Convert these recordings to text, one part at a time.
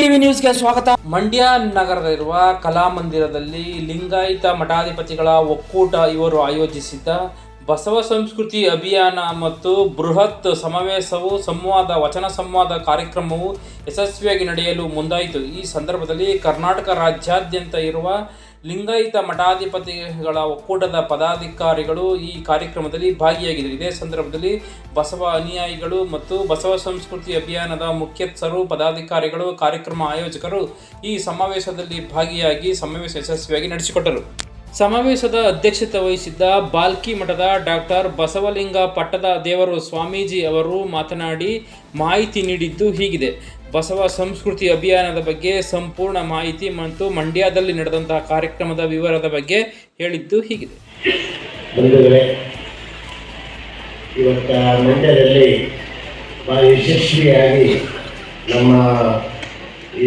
TV ನ್ಯೂಸ್ಗೆ ಸ್ವಾಗತ. ಮಂಡ್ಯ ನಗರದಲ್ಲಿರುವ ಕಲಾಮಂದಿರದಲ್ಲಿ ಲಿಂಗಾಯತ ಮಠಾಧಿಪತಿಗಳ ಒಕ್ಕೂಟ ಇವರು ಆಯೋಜಿಸಿದ್ದ ಬಸವ ಸಂಸ್ಕೃತಿ ಅಭಿಯಾನ ಮತ್ತು ಬೃಹತ್ ಸಮಾವೇಶವು ಸಂವಾದ, ವಚನ ಸಂವಾದ ಕಾರ್ಯಕ್ರಮವು ಯಶಸ್ವಿಯಾಗಿ ನಡೆಯಲು ಮುಂದಾಯಿತು. ಈ ಸಂದರ್ಭದಲ್ಲಿ ಕರ್ನಾಟಕ ರಾಜ್ಯಾದ್ಯಂತ ಇರುವ ಲಿಂಗಾಯತ ಮಠಾಧಿಪತಿಗಳ ಒಕ್ಕೂಟದ ಪದಾಧಿಕಾರಿಗಳು ಈ ಕಾರ್ಯಕ್ರಮದಲ್ಲಿ ಭಾಗಿಯಾಗಿದ್ದರು. ಇದೇ ಸಂದರ್ಭದಲ್ಲಿ ಬಸವ ಅನುಯಾಯಿಗಳು ಮತ್ತು ಬಸವ ಸಂಸ್ಕೃತಿ ಅಭಿಯಾನದ ಮುಖ್ಯಸ್ಥರು, ಪದಾಧಿಕಾರಿಗಳು, ಕಾರ್ಯಕ್ರಮ ಆಯೋಜಕರು ಈ ಸಮಾವೇಶದಲ್ಲಿ ಭಾಗಿಯಾಗಿ ಸಮಾವೇಶ ಯಶಸ್ವಿಯಾಗಿ ನಡೆಸಿಕೊಟ್ಟರು. ಸಮಾವೇಶದ ಅಧ್ಯಕ್ಷತೆ ವಹಿಸಿದ್ದ ಬಾಲ್ಕಿ ಮಠದ ಡಾಕ್ಟರ್ ಬಸವಲಿಂಗ ಪಟ್ಟದ ದೇವರು ಸ್ವಾಮೀಜಿ ಅವರು ಮಾತನಾಡಿ, ಮಾಹಿತಿ ನೀಡಿದ್ದು ಹೀಗಿದೆ. ಬಸವ ಸಂಸ್ಕೃತಿ ಅಭಿಯಾನದ ಬಗ್ಗೆ ಸಂಪೂರ್ಣ ಮಾಹಿತಿ ಮತ್ತು ಮಂಡ್ಯದಲ್ಲಿ ನಡೆದಂತಹ ಕಾರ್ಯಕ್ರಮದ ವಿವರದ ಬಗ್ಗೆ ಹೇಳಿದ್ದು ಹೀಗಿದೆ. ಇವತ್ತ ಮಂಡ್ಯದಲ್ಲಿ ಭಾಳ ಯಶಸ್ವಿಯಾಗಿ ನಮ್ಮ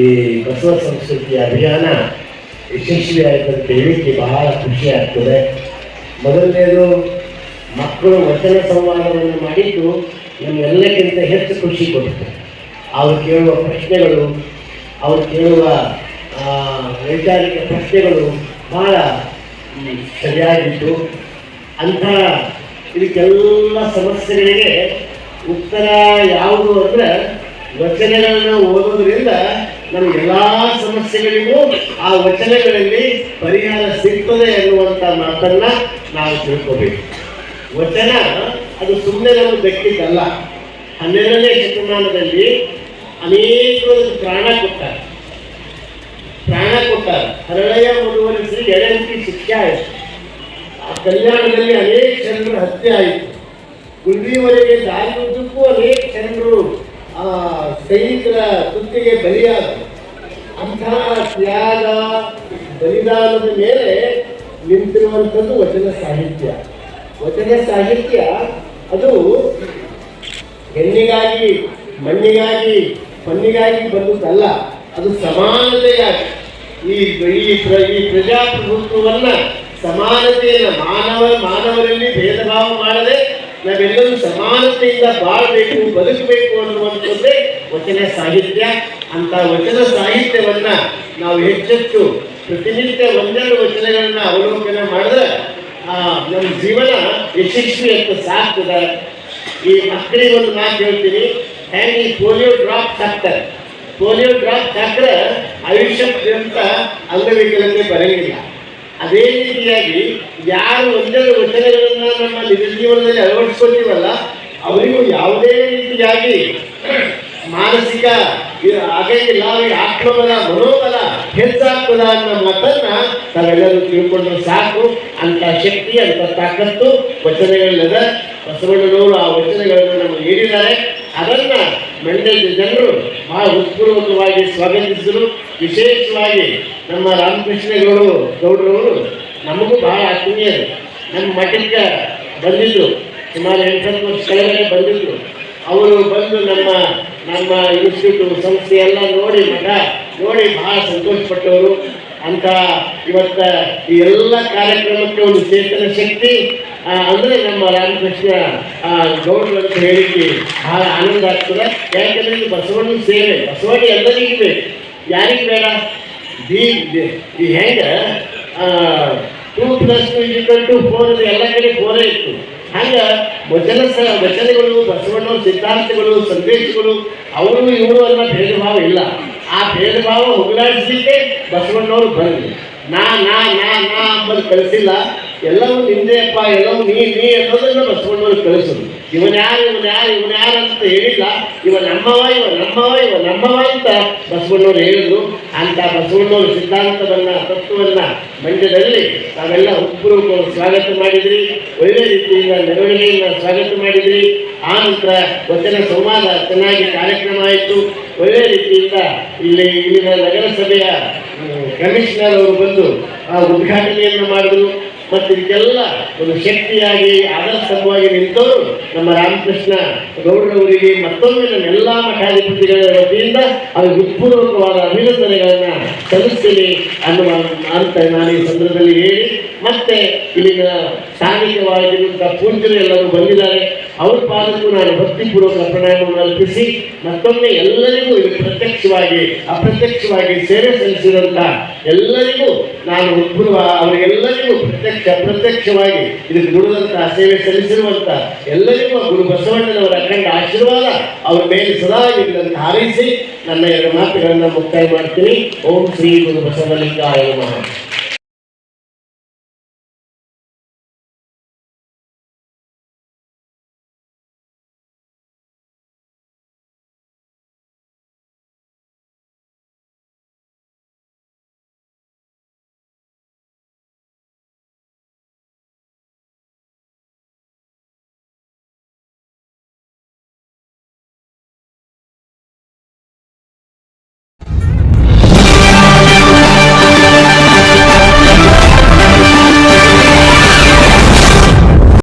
ಈ ಬಸವ ಸಂಸ್ಕೃತಿ ಅಭಿಯಾನ ಯಶಸ್ವಿಯಾಯಿತು ಅಂತ ಬಹಳ ಖುಷಿ ಆಗ್ತದೆ. ಮೊದಲನೇದು, ಮಕ್ಕಳು ವಚನ ಸಂವಾದವನ್ನು ಮಾಡಿದ್ದು ನಮ್ಮೆಲ್ಲಕ್ಕಿಂತ ಹೆಚ್ಚು ಖುಷಿ ಕೊಡುತ್ತೆ. ಅವ್ರು ಕೇಳುವ ಪ್ರಶ್ನೆಗಳು, ಅವರು ಕೇಳುವ ವೈಚಾರಿಕ ಪ್ರಶ್ನೆಗಳು ಬಹಳ ಸರಿಯಾಗಿತ್ತು. ಅಂಥ ಇದಕ್ಕೆಲ್ಲ ಸಮಸ್ಯೆಗಳಿಗೆ ಉತ್ತರ ಯಾವುದು ಅಂದರೆ ವಚನೆಗಳನ್ನು ಓದೋದ್ರಿಂದ ನಮ್ಮ ಎಲ್ಲ ಸಮಸ್ಯೆಗಳಿಗೂ ಆ ವಚನಗಳಲ್ಲಿ ಪರಿಹಾರ ಸಿಗ್ತದೆ ಎನ್ನುವಂಥ ಮಾತನ್ನ ನಾವು ತಿಳ್ಕೋಬೇಕು. ವಚನ ಅದು ಸುಮ್ಮನೆ ನಮಗೆ ದಕ್ಕಿದ್ದಲ್ಲ ಹನ್ನೆರಡನೇ ಶತಮಾನದಲ್ಲಿ ಅನೇಕರು ಅದಕ್ಕೆ ಪ್ರಾಣ ಕೊಟ್ಟಾರೆ. ಪ್ರಾಣ ಕೊಟ್ಟಾರೆ. ಹರಳೆಯ ಮುಂದುವರಿಸಿ ಎಳೆಂಟಿ ಶಿಕ್ಷೆ ಆಯಿತು. ಆ ಕಲ್ಯಾಣದಲ್ಲಿ ಅನೇಕ ಜನರು ಹತ್ಯೆ ಆಯಿತು. ಗುಂಡಿವರೆಗೆ ದಾರಿಯುದ್ದಕ್ಕೂ ಅನೇಕ ಜನರು, ಆ, ಸೈನಿಕರ ಕೃತಿಗೆ ಬಲಿಯಾದರು. ಅಂತಹ ತ್ಯಾಗ, ಬಲಿದಾನದ ಮೇಲೆ ನಿಂತಿರುವಂಥದ್ದು ವಚನ ಸಾಹಿತ್ಯ. ವಚನ ಸಾಹಿತ್ಯ ಅದು ಹೆಣ್ಣಿಗಾಗಿ, ಮಣ್ಣಿಗಾಗಿ ಪಣ್ಣಿಗಾಗಿ ಬಂದದ್ದಲ್ಲ, ಅದು ಸಮಾನತೆಯಾಗಿ. ಈ ಈ ಪ್ರ- ಈ ಪ್ರಜಾಪ್ರಭುತ್ವವನ್ನ ಸಮಾನತೆಯನ್ನ ಮಾನವ, ಮಾನವರಲ್ಲಿ ಭೇದ ಭಾವ ಮಾಡದೆ ನಾವೆಲ್ಲರೂ ಸಮಾನತೆಯಿಂದ ಬಾಳಬೇಕು, ಬದುಕಬೇಕು ಅನ್ನುವಂಥದ್ದೇ ವಚನ ಸಾಹಿತ್ಯ. ಅಂತ ವಚನ ಸಾಹಿತ್ಯವನ್ನ ನಾವು ಹೆಚ್ಚೆಚ್ಚು ಪ್ರತಿನಿತ್ಯ ಒಂದೆರಡು ವಚನಗಳನ್ನ ಅವಲೋಕನ ಮಾಡಿದ್ರೆ ನಮ್ಮ ಜೀವನ ಯಶಸ್ವಿ ಅಂತ ಸಾಕ್ತದೆ ಈ ಮಕ್ಕಳಿಗೆ ಒಂದು ಮಾತು ಹೇಳ್ತೀನಿ. ಹೆಂಗೆ ಈ ಪೋಲಿಯೋ ಡ್ರಾಪ್ ಹಾಕ್ತಾರೆ ಪೋಲಿಯೋ ಡ್ರಾಪ್ ಹಾಕ್ರೆ ಆಯುಷ್ಯಂತ ಅಂಗವಿಕಲತೆ ಬರಂಗಿಲ್ಲ ಅದೇ ರೀತಿಯಾಗಿ ಯಾರು ಒಂದೆರಡು ವಚನಗಳನ್ನು ನಮ್ಮ ನಿಜ ಜೀವನದಲ್ಲಿ ಅಳವಡಿಸ್ಕೊತೀವಲ್ಲ, ಅವರಿಗೂ ಯಾವುದೇ ರೀತಿಯಾಗಿ ಮಾನಸಿಕ ಇದು ಆಗಂಗಿಲ್ಲ ಅವರಿಗೆ ಆತ್ಮಬಲ ಮನೋಬಲ ಹೆಚ್ಚಾಗ್ತದ ಅನ್ನೋ ಮಾತನ್ನ ತಾವೆಲ್ಲರೂ ತಿಳ್ಕೊಂಡ್ರೆ ಸಾಕು. ಅಂತ ಶಕ್ತಿ ಅಂತ ತಾಕತ್ತು ವಚನಗಳಲ್ಲದ ಬಸವಣ್ಣನವರು ಆ ವಚನಗಳನ್ನು ನಮಗೆ ನೀಡಿದ್ದಾರೆ. ಅದನ್ನ ಮಂಡ್ಯದ ಜನರು ಬಹಳ ಉತ್ಪೂರ್ವಕವಾಗಿ ಸ್ವಾಗತಿಸಿದರು. ವಿಶೇಷವಾಗಿ ನಮ್ಮ ರಾಮಕೃಷ್ಣಗೌಡರು, ಗೌಡರವರು ನಮಗೂ ಬಹಳ ಆತ್ಮೀಯರು. ನಮ್ಮ ಮಠಕ್ಕೆ ಬಂದಿದ್ದು ಸುಮಾರು ಎಂಟತ್ತು ವರ್ಷ ಕೆಳಗಡೆ ಬಂದಿದ್ರು ಅವರು ಬಂದು ನಮ್ಮ ನಮ್ಮ ಇನ್ಸ್ಟಿಟ್ಯೂಟ್ ಸಂಸ್ಥೆ ಎಲ್ಲ ನೋಡಿ ಮಠ, ನೋಡಿ ಬಹಳ ಸಂತೋಷಪಟ್ಟವರು. ಅಂತ ಇವತ್ತ ಈ ಎಲ್ಲ ಕಾರ್ಯಕ್ರಮಕ್ಕೆ ಒಂದು ಚೇತನ ಶಕ್ತಿ ಅಂದರೆ ನಮ್ಮ ರಾಮಕೃಷ್ಣ ಗೌಡ್ರು ಅಂತ ಹೇಳಿಕ್ಕೆ ಬಹಳ ಆನಂದ ಆಗ್ತದೆ. ಯಾಕಂದ್ರೆ ಇದು ಬಸವಣ್ಣ ಸೇವೆ. ಬಸವಣ್ಣ ಎಲ್ಲರಿಗೂ ಬೇಕು ಯಾರಿಗೆ ಬೇಡ? ಈ ಹೆಂಗೆ two plus two into four ಎಲ್ಲ ಕಡೆ ಫೋರೇ ಇತ್ತು. ಹಂಗ ವಚನ ವಚನಗಳು ಬಸವಣ್ಣ, ಸಿದ್ಧಾಂತಗಳು, ಸಂದೇಶಗಳು ಅವರು ಇವರು ಅನ್ನೋ ಭೇದ ಭಾವ ಇಲ್ಲ. ಆ ಭೇದ ಭಾವ ಹೋಗಲಾಡಿಸಲಿಕ್ಕೆ ಬಸವಣ್ಣವರು ಬರಲಿ ನಾ ನಾ ನಾ ನಾ ಅಂಬದು ಕಳಿಸಿಲ್ಲ. ಎಲ್ಲವೂ ನಿಂದೆಯಪ್ಪ ಎಲ್ಲವೂ ನೀ ನೀ ಅನ್ನೋದನ್ನ ಬಸವಣ್ಣವರು ಕಳಿಸೋದು? ಇವನ್ ಯಾರು ಇವನ್ ಯಾರು ಇವನ್ ಯಾರು ಅಂತ ಹೇಳಿಲ್ಲ. ಇವ ನಮ್ಮವ ಇವ ನಮ್ಮವ ಇವ ನಮ್ಮವ ಅಂತ ಬಸವಣ್ಣವರು ಹೇಳಿದ್ರು. ಅಂತ ಬಸವಣ್ಣವ್ರ ಸಿದ್ಧಾಂತವನ್ನ, ತತ್ವವನ್ನ ಮಂಡ್ಯದಲ್ಲಿ ನಾವೆಲ್ಲ ಉತ್ಪೂರ್ವಕ ಸ್ವಾಗತ ಮಾಡಿದ್ರಿ. ಒಳ್ಳೆ ರೀತಿಯಿಂದ ಮೆರವಣಿಗೆಯನ್ನ ಸ್ವಾಗತ ಮಾಡಿದ್ರಿ. ಆ ನಂತರ ವಚನ ಸಂವಾದ ಚೆನ್ನಾಗಿ ಕಾರ್ಯಕ್ರಮ ಆಯಿತು. ಒಳ್ಳೆ ರೀತಿಯಿಂದ ಇಲ್ಲಿ ಇಲ್ಲಿನ ನಗರಸಭೆಯ ಕಮಿಷನರ್ ಅವರು ಬಂದು ಆ ಉದ್ಘಾಟನೆಯನ್ನು ಮಾಡಿದ್ರು. ಮತ್ತು ಇದಕ್ಕೆಲ್ಲ ಒಂದು ಶಕ್ತಿಯಾಗಿ, ಆದರ್ಶವಾಗಿ ನಿಂತವರು ನಮ್ಮ ರಾಮಕೃಷ್ಣ ಗೌಡರವರಿಗೆ ಮತ್ತೊಮ್ಮೆ ನಮ್ಮ ಎಲ್ಲ ಮಠಾಧಿಪತಿಗಳ ವತಿಯಿಂದ ಅವ್ರಿಗೆ ಹೃತ್ಪೂರ್ವಕವಾದ ಅಭಿನಂದನೆಗಳನ್ನ ಸಲ್ಲಿಸ್ತೀನಿ ಅನ್ನುವ ಅಂತ ನಾನು ಈ ಸಂದರ್ಭದಲ್ಲಿ ಹೇಳಿ, ಮತ್ತೆ ಇಲ್ಲಿನ ಸ್ಥಾನಿಕವಾಗಿರುವಂತಹ ಪೂಜ್ಯರು ಎಲ್ಲರೂ ಬಂದಿದ್ದಾರೆ. ಅವ್ರ ಪಾದಕ್ಕೂ ನಾನು ಭಕ್ತಿಪೂರ್ವಕ ಪ್ರಣಾಮವನ್ನು ಅರ್ಪಿಸಿ, ಮತ್ತೊಮ್ಮೆ ಎಲ್ಲರಿಗೂ ಇದು ಪ್ರತ್ಯಕ್ಷವಾಗಿ, ಅಪ್ರತ್ಯಕ್ಷವಾಗಿ ಸೇವೆ ಸಲ್ಲಿಸಿದಂತ ಎಲ್ಲರಿಗೂ ನಾನು ಪೂರ್ವ ಅವರಿಗೆಲ್ಲರಿಗೂ ಪ್ರತ್ಯಕ್ಷ ಅಪ್ರತ್ಯಕ್ಷವಾಗಿ ಇದಕ್ಕೆ ದುಡಿದಂತಹ ಸೇವೆ ಸಲ್ಲಿಸಿರುವಂತ ಎಲ್ಲರಿಗೂ ಗುರು ಬಸವಣ್ಣನವರ ಅಖಂಡ ಆಶೀರ್ವಾದ ಅವರ ಮೇಲೆ ಸದಾ ಅಂತ ಹಾರೈಸಿ, ನನ್ನ ಎರಡು ಮಾತುಗಳನ್ನು ಮುಕ್ತಾಯ ಮಾಡ್ತೀನಿ. ಓಂ ಶ್ರೀ ಗುರು ಬಸವಲಿಂಗಾಯ ನಮಃ.